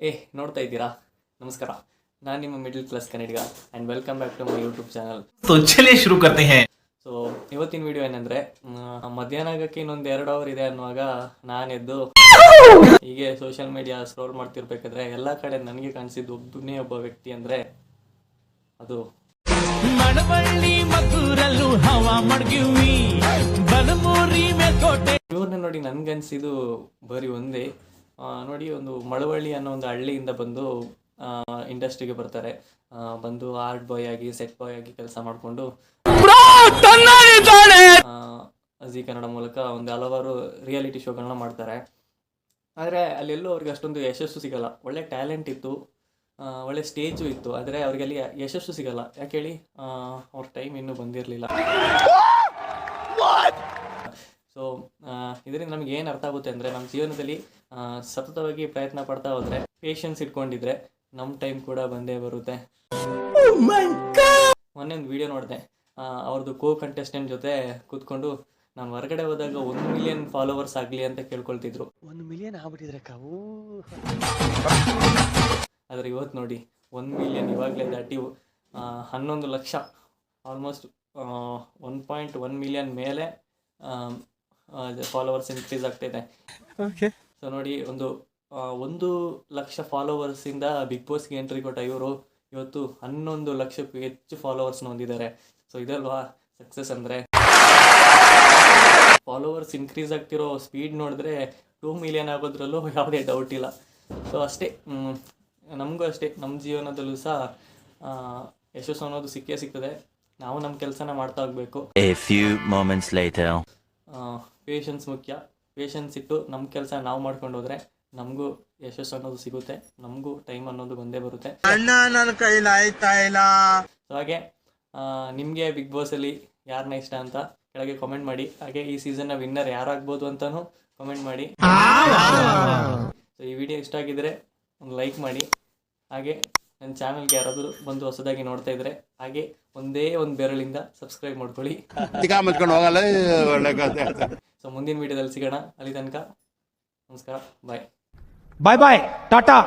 ಏ ನೋಡ್ತಾ ಇದ್ದೀರಾ ನಮಸ್ಕಾರ ನಾನು ನಿಮ್ಮ middle class Kannadiga and welcome back to my YouTube channel तो चलिए शुरू करते हैं ಸೊ ಇವತ್ತಿನ ವಿಡಿಯೋ ಏನಂದ್ರೆ ಮ್, ಮಧ್ಯಾಹ್ನ ಆಗಕ್ಕೆ ಇನ್ನೊಂದು ಎರಡು ಅವರ್ ಇದೆ ಅನ್ನುವಾಗ ನಾನೆದ್ದು ಹೀಗೆ ಸೋಷಿಯಲ್ ಮೀಡಿಯಾ ಸ್ಕ್ರೋಲ್ ಮಾಡ್ತಿರ್ಬೇಕಾದ್ರೆ ಎಲ್ಲ ಕಡೆ ನನಗೆ ಕಾಣಿಸಿದ್ದು ಒಬ್ಬನೇ ಒಬ್ಬ ವ್ಯಕ್ತಿ ಅಂದ್ರೆ ಅದು ಮಳವಳ್ಳಿ ಮದ್ದೂರಲ್ಲೂ ಹವಾ ಮಡ್ಗಿವಿ ಬಲಮೂರಿ ಮೇಲ್ಕೋಟೆ ಇವ್ರನ್ನ ನೋಡಿ ನನ್ಗನ್ಸಿದ್ದು ಬರೀ ಒಂದೇ ಆ, ನೋಡಿ, ಒಂದು ಮಳವಳ್ಳಿ ಅನ್ನೋ ಒಂದು ಹಳ್ಳಿಯಿಂದ ಬಂದು ಇಂಡಸ್ಟ್ರಿಗೆ ಬರ್ತಾರೆ. ಬಂದು ಆರ್ಟ್ ಬಾಯ್ ಆಗಿ ಸೆಟ್ ಬಾಯ್ ಆಗಿ ಕೆಲಸ ಮಾಡಿಕೊಂಡು ಜಿ ಕನ್ನಡ ಮೂಲಕ ಒಂದು ಹಲವಾರು ರಿಯಾಲಿಟಿ ಶೋಗಳನ್ನ ಮಾಡ್ತಾರೆ. ಆದರೆ, ಅಲ್ಲೆಲ್ಲೂ ಅವ್ರಿಗೆ ಅಷ್ಟೊಂದು ಯಶಸ್ಸು ಸಿಗಲ್ಲ. ಒಳ್ಳೆ ಟ್ಯಾಲೆಂಟ್ ಇತ್ತು. ಒಳ್ಳೆ ಸ್ಟೇಜು ಇತ್ತು. ಆದರೆ, ಅವ್ರಿಗೆ ಅಲ್ಲಿ ಯಶಸ್ಸು ಸಿಗಲ್ಲ. ಯಾಕೆ ಹೇಳಿ? ಅವ್ರ ಟೈಮ್ ಇನ್ನೂ ಬಂದಿರಲಿಲ್ಲ. ಇದರಿಂದ ನಮ್ಗೆ ಏನು ಅರ್ಥ ಆಗುತ್ತೆ ಅಂದರೆ ನಮ್ಮ ಜೀವನದಲ್ಲಿ ಸತತವಾಗಿ ಪ್ರಯತ್ನ ಪಡ್ತಾ ಹೋದರೆ ಪೇಷನ್ಸ್ ಇಟ್ಕೊಂಡಿದ್ರೆ ನಮ್ಮ ಟೈಮ್ ಕೂಡ ಬಂದೇ ಬರುತ್ತೆ. ಮೊನ್ನೆ ಒಂದು ವಿಡಿಯೋ ನೋಡಿದೆ. ಅವ್ರದ್ದು ಕೋ ಕಂಟೆಸ್ಟೆಂಟ್ ಜೊತೆ ಕೂತ್ಕೊಂಡು ನಾನು ಹೊರಗಡೆ ಹೋದಾಗ ಒಂದು ಮಿಲಿಯನ್ ಫಾಲೋವರ್ಸ್ ಆಗಲಿ ಅಂತ ಕೇಳ್ಕೊಳ್ತಿದ್ರು. ಒಂದು ಮಿಲಿಯನ್ ಆಗ್ಬಿಟ್ಟಿದ್ರೆ ಕಾವು. ಆದರೆ ಇವತ್ತು ನೋಡಿ ಒಂದು ಮಿಲಿಯನ್ ಇವಾಗಲೇ ದಾಟಿ ಹನ್ನೊಂದು lakh almost one point one million ಮೇಲೆ ಫಾಲೋವರ್ಸ್ ಇನ್ಕ್ರೀಸ್ ಆಗ್ತಾಯಿದೆ ಸೊ ನೋಡಿ ಒಂದು ಒಂದು ಲಕ್ಷ ಫಾಲೋವರ್ಸಿಂದ ಬಿಗ್ ಬಾಸ್ಗೆ ಎಂಟ್ರಿ ಕೊಟ್ಟ ಇವರು ಇವತ್ತು ಹನ್ನೊಂದು ಲಕ್ಷಕ್ಕೂ ಹೆಚ್ಚು ಫಾಲೋವರ್ಸ್ನ ಹೊಂದಿದ್ದಾರೆ ಸೊ ಇದಲ್ವಾ ಸಕ್ಸಸ್ ಅಂದರೆ? ಫಾಲೋವರ್ಸ್ ಇನ್ಕ್ರೀಸ್ ಆಗ್ತಿರೋ ಸ್ಪೀಡ್ ನೋಡಿದ್ರೆ ಟೂ ಮಿಲಿಯನ್ ಆಗೋದ್ರಲ್ಲೂ ಯಾವುದೇ ಡೌಟ್ ಇಲ್ಲ. ಸೊ ಅಷ್ಟೇ ನಮಗೂ ಅಷ್ಟೇ ನಮ್ಮ ಜೀವನದಲ್ಲೂ ಸಹ ಯಶಸ್ಸು ಅನ್ನೋದು ಸಿಕ್ಕೇ ಸಿಗ್ತದೆ. ನಾವು ನಮ್ಮ ಕೆಲಸನ ಮಾಡ್ತಾ ಹೋಗಬೇಕು. ಪೇಷನ್ಸ್ ಮುಖ್ಯ. ಪೇಷನ್ಸ್ ಇಟ್ಟು ನಮ್ಮ ಕೆಲಸ ನಾವು ಮಾಡ್ಕೊಂಡು ಹೋದ್ರೆ ನಮಗೂ ಯಶಸ್ಸು ಅನ್ನೋದು ಸಿಗುತ್ತೆ. ನಮಗೂ ಟೈಮ್ ಅನ್ನೋದು ಬಂದೇ ಬರುತ್ತೆ. ಅಣ್ಣ ನನ್ನ ಕೈಲಾಯ್ತಾ ಇಲ್ಲ? ಸೊ ಹಾಗೆ ನಿಮಗೆ ಬಿಗ್ ಬಾಸಲ್ಲಿ ಯಾರನ್ನ ಇಷ್ಟ ಅಂತ ಕೆಳಗೆ ಕಾಮೆಂಟ್ ಮಾಡಿ. ಹಾಗೆ ಈ ಸೀಸನ್ನ ವಿನ್ನರ್ ಯಾರಾಗ್ಬೋದು ಅಂತಾನು ಕಾಮೆಂಟ್ ಮಾಡಿ. ಸೊ ಈ ವಿಡಿಯೋ ಇಷ್ಟ ಆಗಿದ್ರೆ ಒಂದು ಲೈಕ್ ಮಾಡಿ. ಹಾಗೆ ನನ್ನ ಚಾನಲ್ಗೆ ಯಾರಾದರೂ ಬಂದು ಹೊಸದಾಗಿ ನೋಡ್ತಾ ಇದ್ರೆ ಹಾಗೆ ಒಂದೇ ಒಂದು ಬೆರಳಿಂದ ಸಬ್ಸ್ಕ್ರೈಬ್ ಮಾಡ್ಕೊಳ್ಳಿ. ಸೊ ಮುಂದಿನ ವಿಡಿಯೋದಲ್ಲಿ ಸಿಗೋಣ. ಅಲ್ಲಿ ತನಕ ನಮಸ್ಕಾರ. ಬಾಯ್ ಬಾಯ್ ಬಾಯ್ ಟಾಟಾ